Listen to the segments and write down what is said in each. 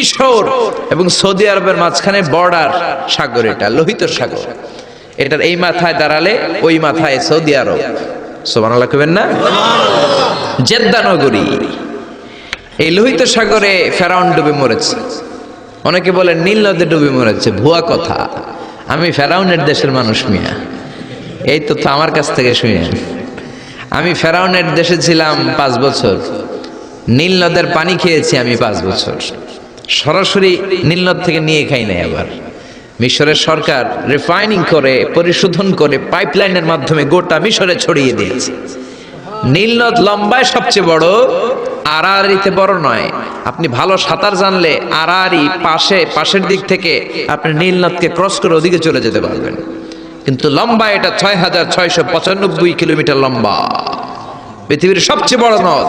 মিশর এবং সৌদি আরবের মাঝখানে বর্ডার সাগর এটা, লোহিত সাগর। এটার এই মাথায় দাঁড়ালে ওই মাথায় সৌদি আরব। সোমান আল্লাহ কবেন না? জেদ্দা নগরী। এই লোহিত সাগরে ফেরাউন ডুবে মরেছে। অনেকে বলে নীল নদে ডুবে মরেছে, ভুয়া কথা। আমি ফেরাউনের দেশের মানুষ মিয়া। এই তথ্য আমার কাছ থেকে শুনে আমি ফেরাউনের দেশে ছিলাম পাঁচ বছর। নীল নদের পানি খেয়েছি আমি পাঁচ বছর। সরাসরি নীলনদ থেকে নিয়ে খাই নাই আবার। মিশরের সরকার রিফাইনিং করে, পরিশোধন করে পাইপলাইনের মাধ্যমে গোটা মিশরে ছড়িয়ে দিয়েছে। নীলনদ লম্বায় সবচেয়ে বড় আড়াআড়িতে বড় নয়। আপনি ভালো সাঁতার জানলে আড়াআড়ি পাশে, পাশের দিক থেকে আপনি নীলনদকে ক্রস করে ওদিকে চলে যেতে পারবেন। কিন্তু লম্বা এটা ছয় হাজার ছয়শো পঁচানব্বই কিলোমিটার লম্বা। পৃথিবীর সবচেয়ে বড় নদ,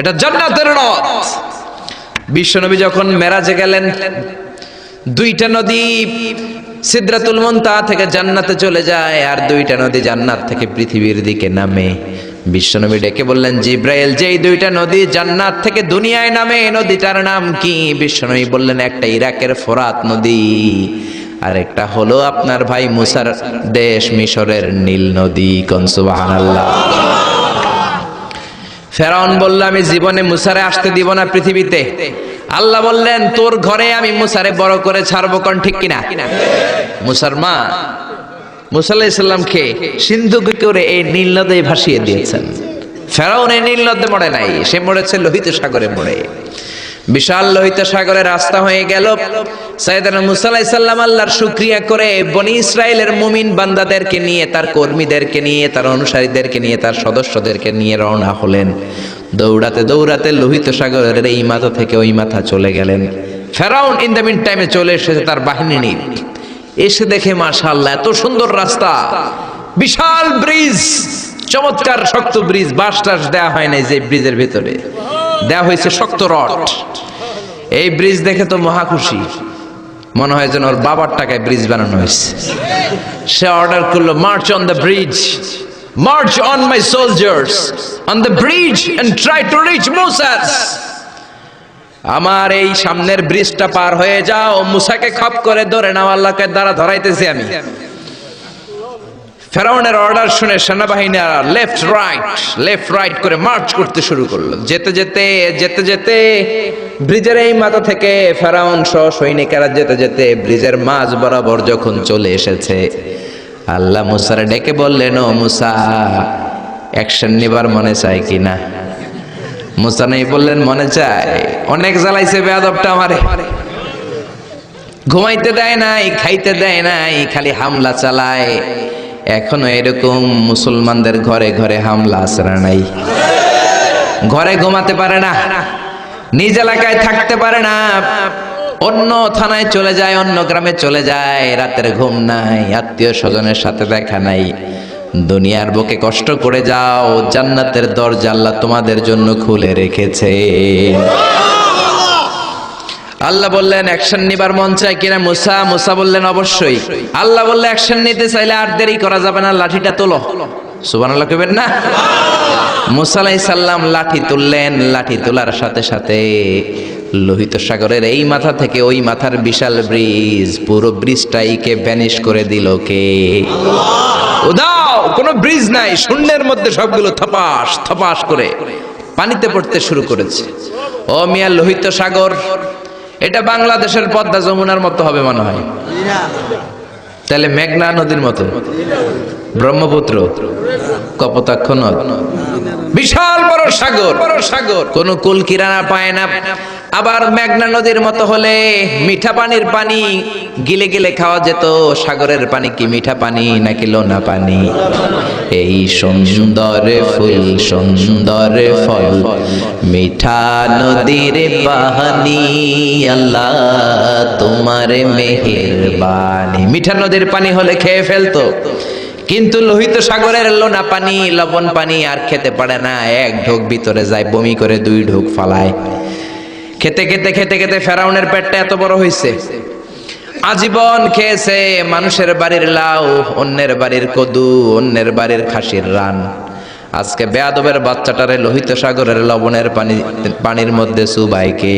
এটা জান্নাতের নদ। বিশ্বনবী যখন মেরাজে গেলেন, দুইটা নদী সিদ্রাতুল মুনতা থেকে জান্নাতে চলে যায় আর দুইটা নদী জান্নাত থেকে পৃথিবীর দিকে নামে। বিশ্বনবী ডেকে বললেন, জিব্রাইল, যেই দুইটা নদী জান্নাত থেকে দুনিয়ায় নামে, নদীটার নাম কি? বিশ্বনবী বললেন, একটা ইরাকের ফোরাত নদী আর একটা হলো আপনার ভাই মুসার দেশ মিশরের নীল নদী কনসুবাহানাল্লাহ ফেরাউন বলল, আমি জীবনে মুসারে আসতে দিব না পৃথিবীতে। আল্লাহ বললেন, তোর ঘরে আমি মুসারে বড় করে ছাড়বো কোন ঠিক কিনা? মুসার মা মুসাল্লাহ সিন্ধুকে করে এই নীল ভাসিয়ে দিয়েছেন। ফেরাউন এই নীল নদে মরে নাই, সে মরেছে লোহিত সাগরে মরে। বিশাল লোহিত সাগরে রাস্তা হয়ে গেল। সাইদানা মুসাল্লাহ ইসাল্লাম আল্লাহর শুক্রিয়া করে বনি ইসরায়েলের মুমিন বান্দাদেরকে নিয়ে, তার কর্মীদেরকে নিয়ে, তার অনুসারীদেরকে নিয়ে, তার সদস্যদেরকে নিয়ে রওনা হলেন। দৌড়াতে দৌড়াতে লোহিত সাগরের এই মাথা থেকে ওই মাথা চলে গেলেন। ফেরাউন ইন দ্য মিন টাইমে চলে এসেছে তার বাহিনী নিয়ে। এসে দেখে মাশাআল্লাহ, এত সুন্দর রাস্তা। বিশাল ব্রিজ, চমৎকার শক্ত ব্রিজ বাস টাস দেওয়া হয় নাই যে ব্রিজের ভিতরে। দেওয়া হয়েছে শক্ত রড। এই ব্রিজ দেখে তো মহা খুশি। মনে হয় যেন ওর বাবার টাকায় ব্রিজ বানানো হয়েছে। সে অর্ডার করল march on the bridge march on my soldiers on the bridge and try to reach Moses আমার এই সামনের ব্রিজটা পার হয়ে যাও, মুসাকে খপ করে ধরে নাও, আল্লাহকে দ্বারা ধরাইতেছি আমি। ফেরাউনের অর্ডার শুনে সেনাবাহিনী লেফট রাইট লেফট রাইট করে মার্চ করতে শুরু করল। যেতে যেতে যেতে যেতে ব্রিজের এই মাথা থেকে ফেরাউন সহ সৈনিকেরা যেতে যেতে ব্রিজের মাঝ বরাবর যখন চলে এসেছে, আল্লাহ মুসারে ডেকে বললেন, ও মুসা অ্যাকশন নেবার মনে চায় কিনা? মুসা নেই বললেন, মনে চায়। অনেক জ্বালাইছে বেয়াদবটা আমারে। ঘুমাইতে দেয় নাই, খাইতে দেয় নাই, খালি হামলা চালায়। এখনও এরকম মুসলমানদের ঘরে ঘরে হামলা আসরা নাই? ঘরে ঘুমাতে পারে না, নিজ এলাকায় থাকতে পারে না, অন্য থানায় চলে যায়, অন্য গ্রামে চলে যায়, রাতের ঘুম নাই, আত্মীয় স্বজনের সাথে দেখা নাই। দুনিয়ার বুকে কষ্ট করে যাও, জান্নাতের দরজা আল্লাহ তোমাদের জন্য খুলে রেখেছে। আল্লাহ বললেন অ্যাকশন নিবার মন চায় কিনা? মুসা মুসা বললেন, অবশ্যই। আল্লাহ বললে অ্যাকশন নিতে চাইলে আর দেরি করা যাবে না, লাঠিটা তোলো। সুবান আল্লাহ কবেন না? মুসা আলাই সাল্লাম লাঠি তুললেন, লাঠি তোলার সাথে সাথে লোহিত সাগরের এই মাথা থেকে ওই মাথার বিশাল ব্রিজ, পুরো ব্রিজটাইকে ভ্যানিশ করে দিল কে? উদাও কোনো ব্রিজ নাই, শূন্যের মধ্যে সবগুলো থপাস থপাস করে পানিতে পড়তে শুরু করেছে। ও মিয়া, লোহিত সাগর এটা বাংলাদেশের পদ্মা যমুনার মতো হবে মনে হয়। তাহলে মেঘনা নদীর মতো। ব্রহ্মপুত্র, কপতাক্ষ নদ। বিশাল বড় সাগর। বড় সাগর কোন কুল কিরানা পায় না। আবার মেঘনা নদীর মতো হলে মিঠা পানির পানি গিলে গিলে খাওয়া যেত। সাগরের পানি কি মিঠা পানি নাকি লোনা পানি? এই সুন্দর ফুল, সুন্দর ফল, মিঠা নদীর পানি আল্লাহ তোমার মেহেরবানি। মিঠা নদীর পানি হলে খেয়ে ফেলতো, কিন্তু লোহিত সাগরের লোনা পানি, লবণ পানি আর খেতে পারে না। এক ঢোক ভিতরে যায়, বমি করে দুই ঢোক ফালায়। খেতে খেতে খেতে খেতে ফেরাউনের পেটটা এত বড় হয়েছে আজীবন খেয়েছে মানুষের বাড়ির লাউ, অন্যের বাড়ির কদু, অন্যের বাড়ির খাসির রান। আজকে বেয়াদবের বাচ্চাটারে লোহিত সাগরের লবণের পানি, পানির মধ্যে সুবাইকে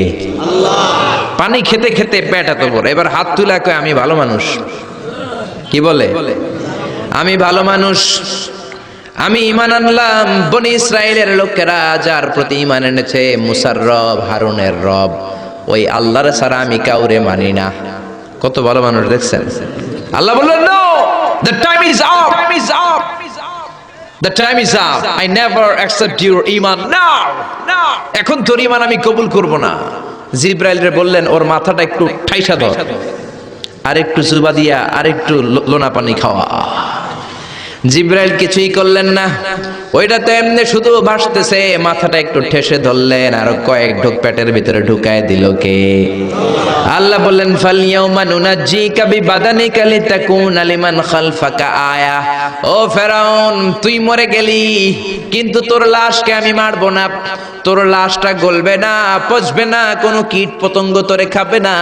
পানি খেতে খেতে পেট এত বড়। এবার হাত তুলে আমি ভালো মানুষ। কি বলে? আমি ভালো মানুষ। আমি ইমান আনলাম, বনি ইসরায়েলের লোকেরা যার প্রতি ইমান এনেছে মুসার রব হারুনের রব। ওই আল্লাহর ছাড়া আমি কাউরে মানি না। কত ভালো মানুষ দেখছেন? আল্লাহ বললেন no the time is up is up the time is up I never accept your Iman now এখন তোর ইমান আমি কবুল করব না। জিব্রাইলরে বললেন, ওর মাথাটা একটু ঠাইসা ধর আর একটু জুবা দিয়া আর একটু লোনা পানি খাওয়া। জিব্রাইল কিছুই করলেন না। ওইটা তো এমনি শুধু ভাসতেছে, মাথাটা একটু ঠেসে ধরলেন, আর কয়েক ঢোক পেটের ভিতরে ঢুকায় দিল কে? আল্লাহ বললেন ফালিয়াউমা নুনাজ্জিকা বিবাদানিকা লিতাকুনা লিমান খালফাকা আয়া। ও ফেরাউন, তুই মরে গেলি, কিন্তু তোর লাশকে আমি মারবো না, তোর লাশটা গলবে না, পচবে না, কোনো কীট পতঙ্গ তোরে খাবে না,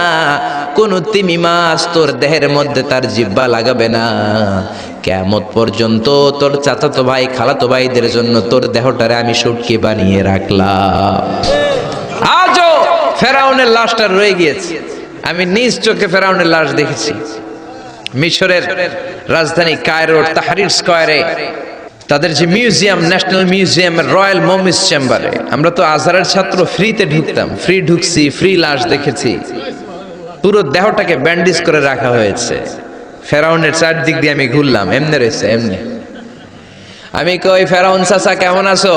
কোনো তিমি মাছ তোর দেহের মধ্যে তার জিব্বা লাগাবে না। কেমত পর্যন্ত তোর চাচাতো ভাই, খালাতো ভাইদের জন্য তোর দেহটারে আমি সুটকি বানিয়ে রাখলাম। আজও ফেরাউনের লাশটা রয়ে গিয়েছে। আমি নিজ চোখে ফেরাউনের লাশ দেখেছি। মিশরের রাজধানী কায়রোর তাহারির স্কয়ারে তাদের যে museum, national museum royal mummies চেম্বারে, আমরা তো আজারের ছাত্র ফ্রিতে ঢুকতাম। ফ্রি ঢুকছি, ফ্রি লাশ দেখেছি। পুরো দেহটাকে ব্যান্ডেজ করে রাখা হয়েছে। ফেরাউনের চারদিক দিয়ে আমি ঘুরলাম। এমনি রয়েছে, এমনি। আমি কই, ফেরাউন চাচা, কেমন আছো?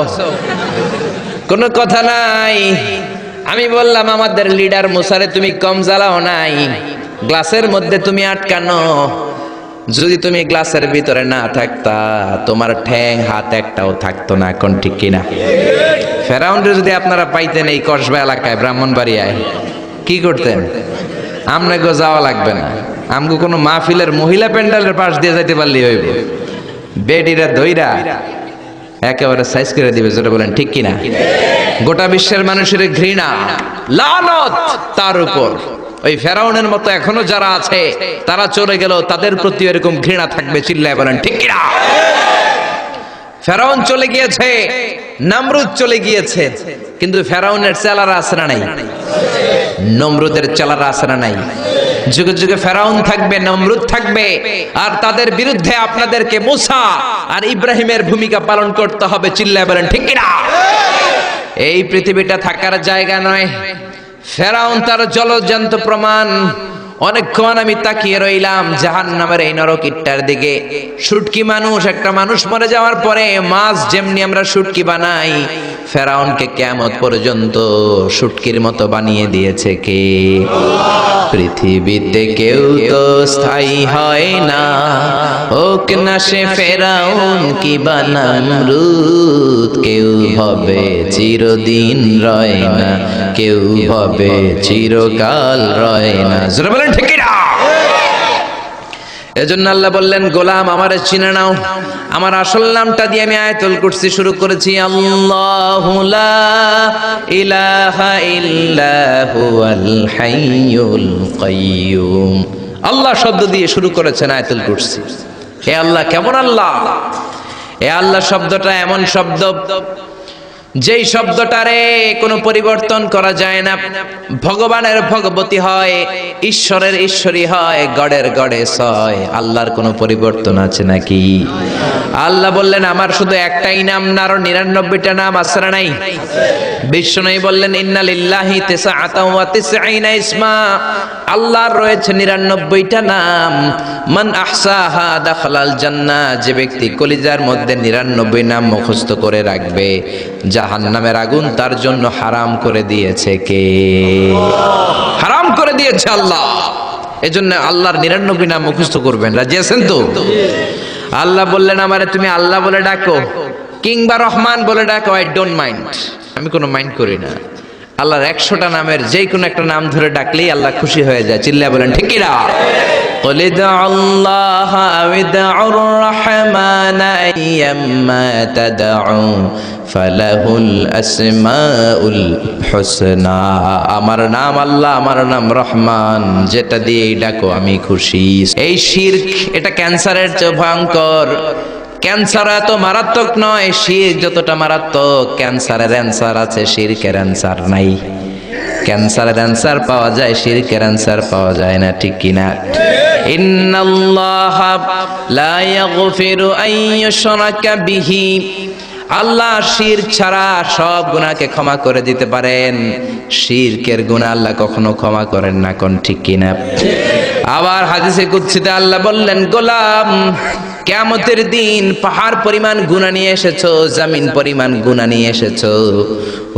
কোনো কথা নাই। আমি বললাম, আমাদের লিডার মুসারে তুমি কম জ্বালাও নাই। গ্লাসের মধ্যে তুমি আটকানো। যদি তুমি গ্লাসের ভিতরে না থাকতা, তোমার ঠ্যাং, হাত একটাও থাকতো না, এখন ঠিক কিনা? ফেরাউন্ডে যদি আপনারা পাইতেন এই কসবা এলাকায়, ব্রাহ্মণবাড়িয়ায়, কি করতেন? আপনাকে যাওয়া লাগবে না। আমগো কোনো মাহফিলের মহিলা প্যান্ডেলের পাশ দিয়ে যাইতে পারলি হইব। বেডিরা দইরা একেবারে সাইজ করে দিবে যেটা বলেন, ঠিক কিনা? গোটা বিশ্বের মানুষের ঘৃণা লানত তার উপর। ওই ফেরাউনের মতো এখনও যারা আছে, তারা চলে গেল তাদের প্রতি এরকম ঘৃণা থাকবে, চিল্লায় বলেন, ঠিক কিনা? ফেরাউন চলে গিয়েছে, নামরুদ চলে গিয়েছে, কিন্তু ফেরাউনের চেলারা না নাই? নমরুদের চেলারা না নাই? যুগে যুগে ফেরাউন থাকবে, নমরুদ থাকবে, আর তাদের বিরুদ্ধে আপনাদেরকে মুসা আর ইব্রাহিমের ভূমিকা পালন করতে হবে। চিল্লায় বলেন, ঠিক কিনা? এই পৃথিবীটা থাকার জায়গা নয়। ফেরাউন তার জলজন্ত প্রমাণ অনেকক্ষণ আমি তাকিয়ে রইলাম জাহান নামের এই নরকিটটার দিকে। শুটকি মানুষ, একটা মানুষ মরে যাওয়ার পরে মাছ যেমনি আমরা শুটকি বানাই, ফেরাউনকে কেমত পর্যন্ত শুটকির মতো বানিয়ে দিয়েছে কে? পৃথিবীতে কেউ তো স্থায়ী হয় না। হোক না সে ফেরাউন কি বানাম রুত কেউ হবে চিরদিন রয় না। কেউ হবে চিরকাল রয় না। বলেন, ঠিক না এজন্য আল্লাহ বললেন, গোলাম আমারে চিনে নাও। আমার আসল নামটা দিয়ে আমি আয়াতুল কুরসি শুরু করেছি। আল্লাহু লা ইলাহা ইল্লা হুয়াল হাইয়ুল কাইয়্যুম আল্লাহ শব্দ দিয়ে শুরু করেছেন আয়াতুল কুরসি। হে আল্লাহ, কেমন আল্লাহ? এ আল্লাহ, শব্দটা এমন শব্দ। যেই শব্দটারে কোনো পরিবর্তন করা যায় না, ভগবানের ভগবতী হয়, ঈশ্বরের ঈশ্বরী হয়, গডের গডেস হয় আল্লাহর কোনো পরিবর্তন আছে নাকি? আল্লাহ বললেন, আমার শুধু একটাই নাম না, আরও নিরানব্বইটা নাম না নাই? বিষ্ণু বললেন, ইন্না লিল্লাহি তিসআতা ওয়া তিসঈনা ইসমা। আল্লাহর রয়েছে নিরানব্বইটা নাম। মান আহসাহা দাখালাল জান্নাহ। যে ব্যক্তি কলিজার মধ্যে নিরানব্বই নাম মুখস্থ করে রাখবে। জাহান্নামের আগুন তার জন্য হারাম করে দিয়েছে কে? হারাম করে দিয়েছে আল্লাহ। এজন্য আল্লাহর নিরানব্বই নাম মুখস্থ করবেন। রাজি আছেন তো? আল্লাহ বললেন, আমারে তুমি আল্লাহ বলে ডাকো, কিংবা রহমান বলে ডাকো আই ডোন্ট মাইন্ড আমি কোনো মাইন্ড করি না। আল্লাহর একশোটা নামের যে কোনো একটা নাম ধরে ডাকলেই আল্লাহ খুশি হয়ে যায়। চিল্লা বলেন, ঠিক কিনা قل ادعوا الله أو ادعوا الرحمن أيما تدعوا فله الأسماء الحسنى আমার নাম আল্লাহ আমার নাম রহমান যেটা দিয়ে ডাকো আমি খুশি এই শিরক এটা ক্যান্সারের চেয়ে ভয়ঙ্কর ক্যান্সার এত মারাত্মক নয় শির যতটা মারাত্মক ক্যান্সারের অ্যান্সার আছে শিরকের অ্যান্সার নাই ক্যান্সারের অ্যান্সার পাওয়া যায় শিরকের অ্যান্সার পাওয়া যায় না, ঠিক কিনা? ইন্নাল্লাহ লা ইয়াগফিরু আন ইউশরাকা বিহি। আল্লাহ শির ছাড়া সব গুনাহকে ক্ষমা করে দিতে পারেন। শিরকের গুনাহ আল্লাহ কখনো ক্ষমা করেন না, কোন ঠিক কিনা? আবার হাদিসে কুদসিতে আল্লাহ বললেন, গোলাম কেমতের দিন পাহাড় পরিমাণ গুণা নিয়ে এসেছ, জামিন পরিমাণ গুণা নিয়ে এসেছ।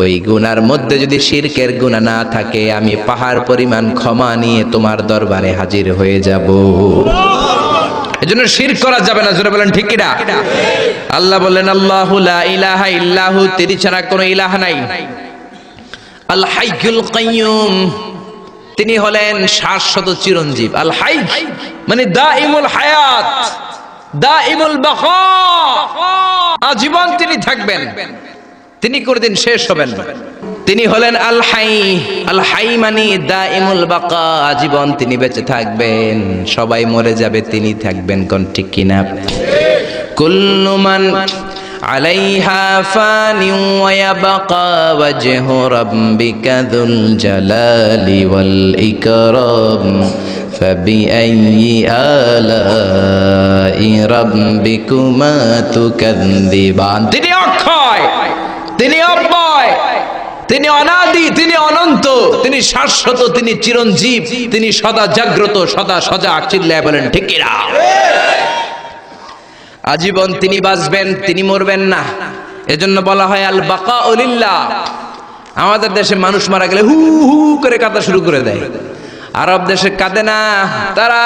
ওই গুনার মধ্যে যদি শিরকের গুণা না থাকে, আমি পাহাড় পরিমাণ ক্ষমা নিয়ে তোমার দরবারে হাজির হয়ে যাব। এজন্য শির করা যাবে না, জোরে বলেন ঠিক কিনা? আল্লাহ বললেন, আল্লাহু ইলাহা ইল্লাহু তিনি ছাড়া কোনো ইলাহ নাই। আল হাইয়ুল কাইয়ুম, তিনি হলেন শাশ্বত চিরঞ্জীব। আল হাই মানে দাইমুল হায়াত। দাইমুল বাকা আজীবন তিনি থাকবেন। তিনি কোনদিন শেষ হবেন তিনি হলেন আল হাই আল হাই মানি দা ইমুল বাকা আজীবন তিনি বেঁচে থাকবেন। সবাই মরে যাবে, তিনি থাকবেন কোন ঠিক কিনা? কুল্লু মান عليها فان ويبقى وجه ربك ذو الجلال والإكرام فبأي آلاء ربكما تكذبان তিনি অক্ষয় তিনি অব্যয় তিনি অনাদি তিনি অনন্ত তিনি শাশ্বত তিনি চিরঞ্জীব তিনি সদা জাগ্রত সদা সজাগ চিল্লায় বলেন ঠিক কিনা আজীবন তিনি বাঁচবেন, তিনি মরবেন না। এজন্য বলা হয় আল বাকা অলিল্লা আমাদের দেশে মানুষ মারা গেলে হু হু করে কাঁদা শুরু করে দেয়। আরব দেশে কাঁদে না। তারা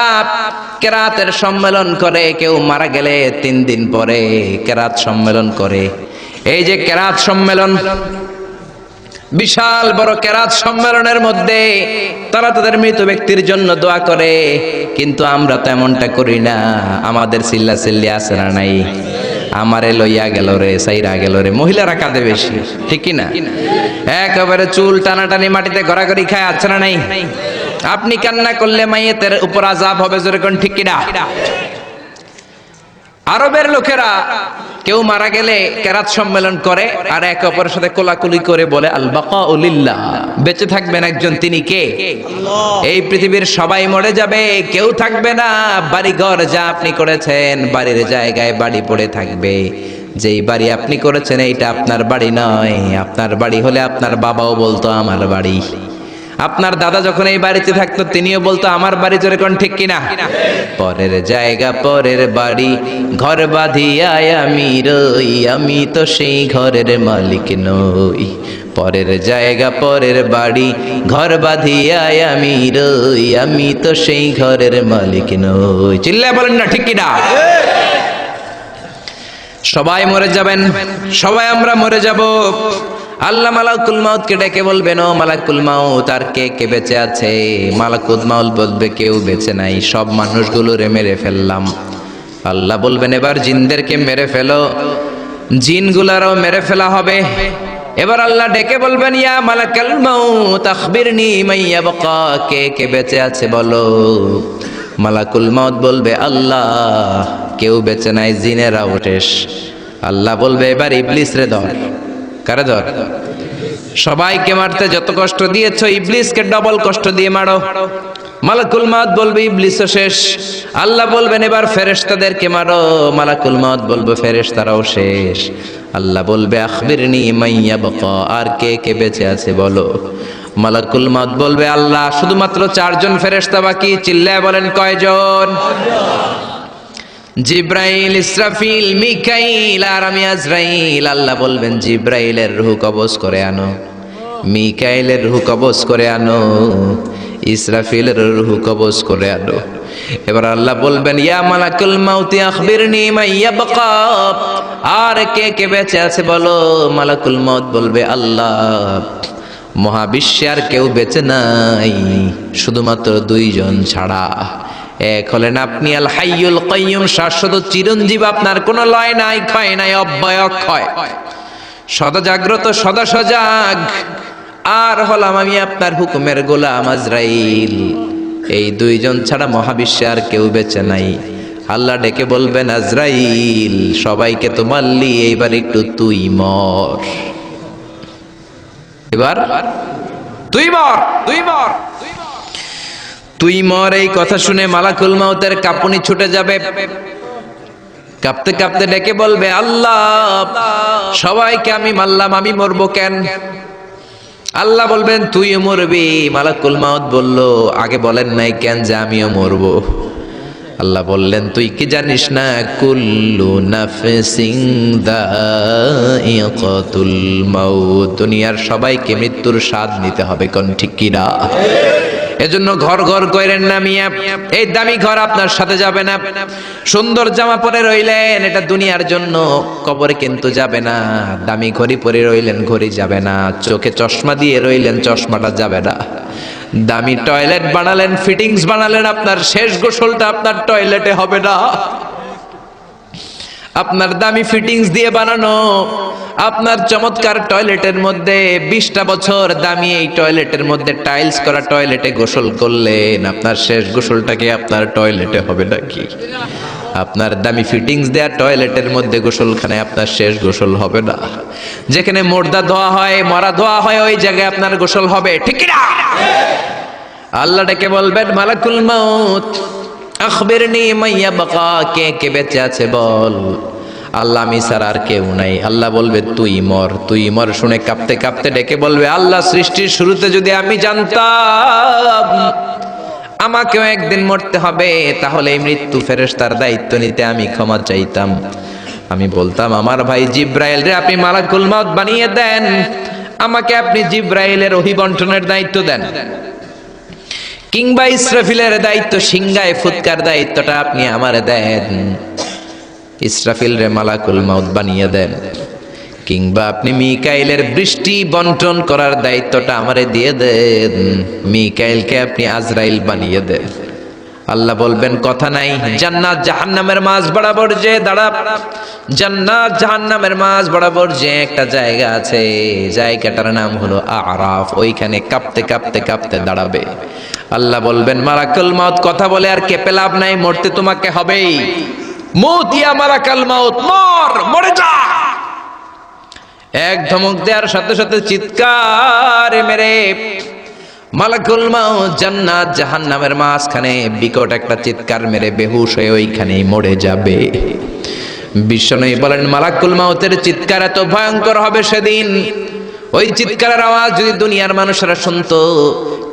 কেরাতের সম্মেলন করে, কেউ মারা গেলে তিন দিন পরে কেরাত সম্মেলন করে। এই যে কেরাত সম্মেলন বিশাল বড় কেরাত সম্মেলনের মধ্যে তারা তাদের মৃত ব্যক্তির জন্য দোয়া করে, কিন্তু আমরা তেমনটা করি না। আমাদের চিল্লা চিল্লি আছে না নাই? আমারে লইয়া গেল রে, সাইরা গেল রে। মহিলারা কাঁদে বেশি, ঠিক না একেবারে চুল টানাটানি মাটিতে গড়াগড়ি খায়, আছে না নাই? আপনি কান্না করলে মাইয়েতের উপর আজাব হবে যেরকম ঠিক কিনা? আরবের লোকেরা কেউ মারা গেলে কেরাত সম্মেলন করে আর একে অপরের সাথে কোলাকুলি করে বলে আল বাকা উলিল্লাহ বেঁচে থাকবেন একজন তিনি কে? এই পৃথিবীর সবাই মরে যাবে কেউ থাকবে না। বাড়ি ঘর যা আপনি করেছেন বাড়ির জায়গায় বাড়ি পড়ে থাকবে। যেই বাড়ি আপনি করেছেন এইটা আপনার বাড়ি নয়। আপনার বাড়ি হলে আপনার বাবাও বলতো আমার বাড়ি। আপনার দাদা যখন এই বাড়িতে থাকতো, তিনিও বলতো, আমার বাড়ি জোরে কোন ঠিক কিনা? পরের জায়গা, পরের বাড়ি, ঘর বাঁধিয়ায় আমি রই, আমি তো সেই ঘরের মালিক নই। পরের জায়গা, পরের বাড়ি, ঘর বাঁধিয়ায় আমি রই, আমি তো সেই ঘরের মালিক নই। চিল্লা বলেন না, ঠিক কিনা? সবাই মরে যাবেন, সবাই আমরা মরে যাব। আল্লাহ মালাকুল মাউতকে ডেকে বলবেন, ও মালাকুল মাউত, আর কে কে বেঁচে আছে? মালাকুল মাউত বলবে, কেউ বেঁচে নাই, সব মানুষগুলোরে মেরে ফেললাম। আল্লাহ বলবেন, এবার জিনদেরকে মেরে ফেলো, জিনগুলারও মেরে ফেলা হবে। এবার আল্লাহ ডেকে বলবেন, ইয়া মালাকাল মাউত, আখবিরনি মাইয়া বাকা কে কে বেঁচে আছে বলো? মালাকুল মাউত বলবে, আল্লাহ, কেউ বেঁচে নাই, জিনেরাও শেষ আল্লাহ বলবে, এবার ইবলিস রে ধর। কারে ধর সবাইকে মারতে যত কষ্ট দিয়েছ, ইবলিসকে ডবল কষ্ট দিয়ে মারো। মালাকুল মাউত বলবে ইবলিসও শেষ। আল্লাহ বলবেন, এবার ফেরেশতাদেরকে মারো। মালাকুল মাউত বলবে, ফেরেশতারাও শেষ। আল্লাহ বলবে, আখবিরনি মাইয়া বাকা আর কে কে বেঁচে আছে বলো? মালাকুল মাউত বলবে, আল্লাহ, শুধুমাত্র চারজন ফেরেশতা বাকি। চিল্লায় বলেন, কয়জন? জিব্রাইল, ইসরাফিল, মিকাইল আর আমি আজরাইল। আল্লাহ বলবেন, জিব্রাইলের রুহ কবজ করে আনো, মিকাইলের রুহ কবজ করে আনো, ইসরাফিলের রুহ কবজ করে আনো। এবার আল্লাহ বলবেন, ইয়া মালাকুল মাউতি আখবিরনি মাইয়া বাকা আর কে কে বেঁচে আছে বলো? মালাকুল মাউত বলবে, আল্লাহ, মহাবিশ্বে আর কেউ বেঁচে নাই, শুধুমাত্র দুইজন ছাড়া। এক হলেন আপনি আল হাইয়ুল কাইয়ুম, শাশ্বত চিরঞ্জীব, আপনার কোনো লয় নাই, ক্ষয় নাই, অব্যয় অক্ষয় সদা জাগ্রত সদা সজাগ আর হলাম আমি আপনার হুকুমের গোলাম আজরাইল। এই দুইজন ছাড়া মহাবিশ্বে আর কেউ বেঁচে নাই। আল্লাহ ডেকে বলবেন, আজরাইল, সবাইকে তো মারলি, এইবার একটু তুই মর। এবার? তুই মর তুই মর। তুই মর, এই কথা শুনে মালাকুল মাউতের কাপুনি ছুটে যাবে। কাঁপতে কাঁপতে ডেকে বলবে, আল্লাহ, সবাইকে আমি মারলাম, আমি মরবো কেন? আল্লাহ বলবেন, তুইও মরবি। মালাকুল মাউত বলল, আগে বলেন নাই কেন যে আমিও মরবো? আল্লাহ বললেন, তুই কি জানিস না, কুল্লু নাফসিং দাইকাতুল মাউত। দুনিয়ার সবাইকে মৃত্যুর স্বাদ নিতে হবে, কোন ঠিক কিনা এজন্য ঘর ঘর কইরেন না মিয়া। এই দামি ঘর আপনার সাথে যাবে না। সুন্দর জামা পরে রইলেন, এটা দুনিয়ার জন্য। কবরে কিন্তু যাবে না। দামি ঘড়ি পরে রইলেন, ঘড়ি যাবে না। চোখে চশমা দিয়ে রইলেন, চশমাটা যাবে না। দামি টয়লেট বানালেন, ফিটিংস বানালেন, আপনার শেষ গোসলটা আপনার টয়লেটে হবে না। আপনার দামি ফিটিংস দিয়ে বানানো। আপনার চমৎকার টয়লেটের মধ্যে বিশটা বছর দামি এই টয়লেটের মধ্যে টাইলস করা টয়লেটে গোসল করলেন। আপনার শেষ গোসলটাকে আপনার টয়লেটে হবে নাকি? আপনার দামি ফিটিংস দেয়া টয়লেটের মধ্যে গোসলখানায় আপনার শেষ গোসল হবে না। যেখানে মোর্দা ধোয়া হয়, মরা ধোয়া হয়, ওই জায়গায় আপনার গোসল হবে। ঠিক না বলবেন, মালাকুল মাউত। আখবিরনি মাইয়া বাকা, কে কে বেঁচে আছে বল। আল্লাহ আমি স্যার আর কেউ নাই। আল্লাহ বলবে, তুই মর তুই মর। শুনে কাঁপতে কাঁপতে ডেকে বলবে, আল্লাহ সৃষ্টির শুরুতে যদি আমি জানতাম আমাকেও একদিন মরতে হবে, তাহলে এই মৃত্যু ফেরেশতার দায়িত্ব নিতে আমি ক্ষমা চাইতাম। আমি বলতাম, আমার ভাই জিব্রাইল রে, আপনি মালাকুল মাউত বানিয়ে দেন। আমাকে আপনি জিব্রাইলের অভিবন্টনের দায়িত্ব দেন। কিংবা ইসরাফিলের দায়িত্ব সিংগায় ফুৎকার দায়িত্বটা আপনি আমারে দেন। ইসরাফিল রে মালাকুল মাউত বানিয়ে দেন। কিংবা আপনি মিকাইলের বৃষ্টি বন্টন করার দায়িত্বটা আমারে দিয়ে দেন। মিকাইলকে আপনি আজরাইল বানিয়ে দেন। আল্লাহ বলবেন, কথা নাই। জান্নাত জাহান্নামের মাঝ বরাবর যে, দাঁড়া। জান্নাত জাহান্নামের মাঝ বরাবর যে একটা জায়গা আছে, জায়গাটার নাম হলো আরাফ। ওইখানে কাঁপতে কাঁপতে কাঁপতে দাঁড়াবে। আল্লাহ বলবেন, মারাকুল মাউত, কথা বলে আর কেঁপে লাভ নাই, মরতে তোমাকে হবেই। মৌত, ইয়া মারাকাল মাউত, মর, মরে যা। এক ধমক দেওয়ার সাথে সাথে চিৎকার মেরে মালাকুল মাউত, জান্নাত, জাহান্নামের মাঝখানে বিকট একটা চিৎকার মেরে বেহুশ হয়ে ওইখানেই মরে যাবে। বিশ্বনয়ী বলেন, মালাকুল মাউতের চিৎকার এত ভয়ঙ্কর হবে সেদিন। ওই চিৎকারের আওয়াজ যদি দুনিয়ার মানুষেরা শুনতো,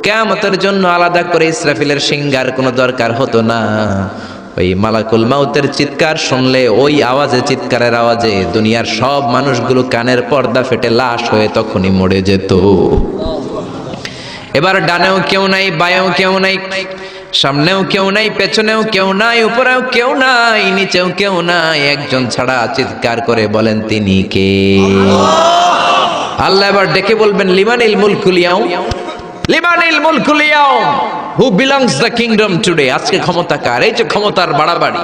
কেয়ামতের জন্য আলাদা করে ইসরাফিলের সিঙ্গার কোনো দরকার হতো না। ওই মালাকুল মাউতের চিৎকার শুনলে, ওই আওয়াজে, চিৎকারের আওয়াজে দুনিয়ার সব মানুষগুলো কানের পর্দা ফেটে লাশ হয়ে তখনই মরে যেত। এবার ডানেও কেউ নাই, বায়েও কেউ নাই, সামনেও কেউ নাই, পেছনেও কেউ নাই, উপরেও কেউ নাই, নিচেও কেউ নাই। একজন ছাড়া চিৎকার করে বলেন, তিনি কে? আল্লাহ এবার ডেকে বলবেন, লিমানিল মুলকুলিয়াও লিমানিল মুলকুলিয়াও who belongs the kingdom today আজকে ক্ষমতা কার? এই যে ক্ষমতার বাড়াবাড়ি।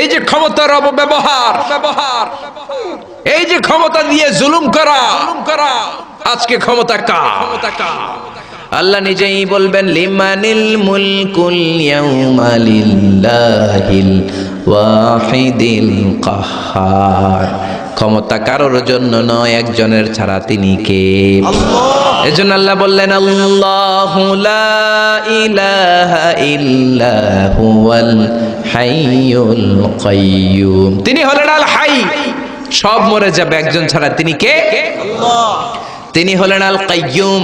এই যে ক্ষমতার অপব্যবহার। ব্যবহার এই যে ক্ষমতা দিয়ে জুলুম করা করা। আজকে ক্ষমতা কা আল্লাহ নিজেই বলবেন লিমানিল মুলকুল ইয়াউমা লিল্লাহিল ওয়াহিদিল কাহ্হার ক্ষমতা কারোর জন্য নয় একজনের ছাড়া তিনি কে? এজন্য আল্লাহ বললেন আল্লাহু লা ইলাহা ইল্লা হুয়াল হাইয়ুল কাইয়্যুম তিনি হলেন আল হাই। সব মরে যাবে একজন ছাড়া তিনি কে? তিনি হলেন আল কাইয়ুম।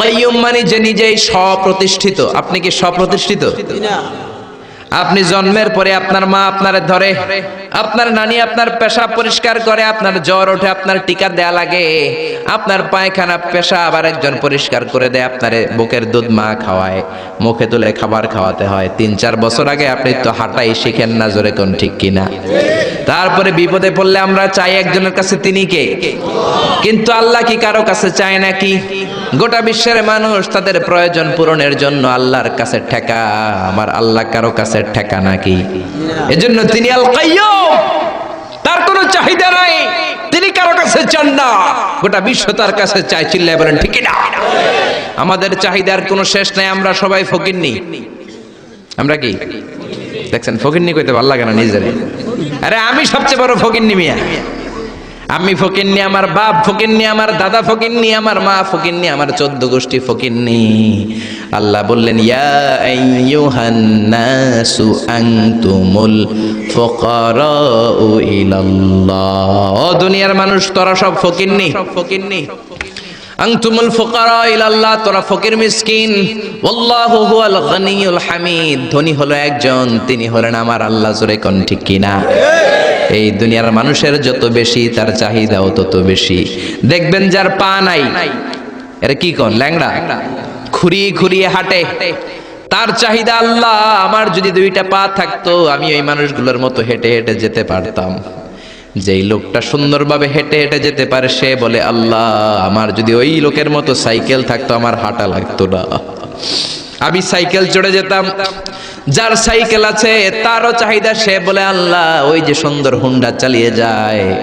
কাইয়ুম মানে যে নিজেই স্বপ্রতিষ্ঠিত। আপনি কি স্বপ্রতিষ্ঠিত? আপনি জন্মের পরে আপনার মা আপনারে ধরে, আপনার নানি আপনার পেশা পরিষ্কার করে, আপনার জ্বর ওঠে, আপনার টিকা দেয়া লাগে, আপনার পায়খানা পেশা আবার একজন পরিষ্কার করে দেয়, আপনার বুকের দুধ মা খাওয়ায়, মুখে তুলে খাবার খাওয়াতে হয়। তিন, চার বছর আগে আপনি তো হাঁটাই শিখেন না, জোরে কোন ঠিক কিনা? তারপরে বিপদে পড়লে আমরা চাই একজনের কাছে, তিনি কে? কিন্তু আল্লাহ কি কারও কাছে চায় নাকি? গোটা বিশ্বের মানুষ তাদের প্রয়োজন পূরণের জন্য আল্লাহর কাছে ঠেকা, আমার আল্লাহ কারও কাছে ঠেকা নাকি? এজন্য তিনি আল কাইয়ুম তার কোনো চাহিদা নাই। তিনি কারও কাছে চান না। গোটা বিশ্ব তার কাছে চাই চিল্লায় বলেন, ঠিক না। আমাদের চাহিদার কোনো শেষ নাই, আমরা সবাই ফকিরনি আমরা কি? দেখছেন ফকিরনি কইতে ভালো লাগে না নিজের আরে, আমি সবচেয়ে বড় ফকিরনি মিয়া। আমি ফকিরনি আমার বাপ ফকিরনি আমার দাদা ফকিরনি আমার মা ফকিরনি আমার চোদ্দ গোষ্ঠী ফকিরনি আল্লাহ বললেন, ইয়া আইয়ুহান নাসু আনতুমুল ফুকারাউ ইলাল্লাহ। ও দুনিয়ার মানুষ, তোরা সব ফকিরনি ফকিরনি আনতুমুল ফুকারা ইলাল্লাহ, তোরা ফকির মিসকিন। ওয়াল্লাহু হুয়াল গনিয়ুল হামিদ, ধনী হলো একজন, তিনি হলেন আমার আল্লাহ, জোরে কোন ঠিক কিনা? এই দুনিয়ার মানুষের যত বেশি তার চাহিদাও তত বেশি। দেখবেন যার পা নাই এটা কি কোন, ল্যাংড়া? খুরিয়ে খুরিয়ে হাঁটে। তার চাহিদা আল্লাহ, আমার যদি দুইটা পা থাকতো, আমি ওই মানুষগুলোর মতো হেঁটে হেঁটে যেতে পারতাম। যেই লোকটা সুন্দরভাবে হেঁটে হেঁটে যেতে পারে, সে বলে, আল্লাহ, আমার যদি ওই লোকের মতো সাইকেল থাকতো, আমার হাঁটা লাগতো না। আমি সাইকেল চড়ে যেতাম। যার সাইকেল আছে, তারও চাহিদা সে বলে, আল্লাহ, ওই যে সুন্দর হুন্ডা চালিয়ে যায়।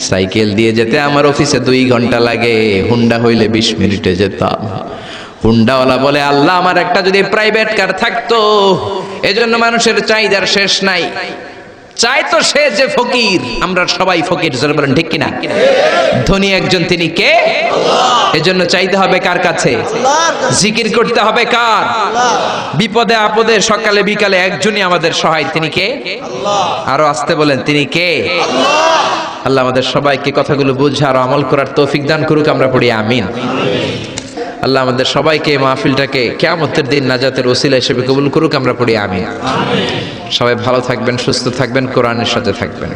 সাইকেল দিয়ে যেতে আমার অফিসে দুই ঘণ্টা লাগে, হুন্ডা হইলে বিশ মিনিটে যেতাম। হুন্ডাওয়ালা বলে, আল্লাহ, আমার একটা যদি প্রাইভেট কার থাকতো, এজন্য মানুষের চাহিদার শেষ নাই। চাই তো সে যে ফকির। আমরা সবাই ফকির, জোরে বলেন, ঠিক কিনা? ধনী একজন, তিনি কে? এজন্য চাইতে হবে কার কাছে? জিকির করতে হবে কার? বিপদে আপদে, সকালে বিকালে একজনই আমাদের সহায়। তিনি কে? আরও আসতে বলেন, তিনি কে? আল্লাহ আমাদের সবাইকে কথাগুলো বুঝে, আর আমল করার তৌফিক দান করুক, আমরা পড়ি, আমিন। আল্লাহ আমাদের সবাইকে মাহফিলটাকে কেয়ামতের দিন নাজাতের ওসিলা হিসেবে কবুল করুক, আমরা পড়ি আমি সবাই ভালো থাকবেন, সুস্থ থাকবেন, কোরআনের সাথে থাকবেন।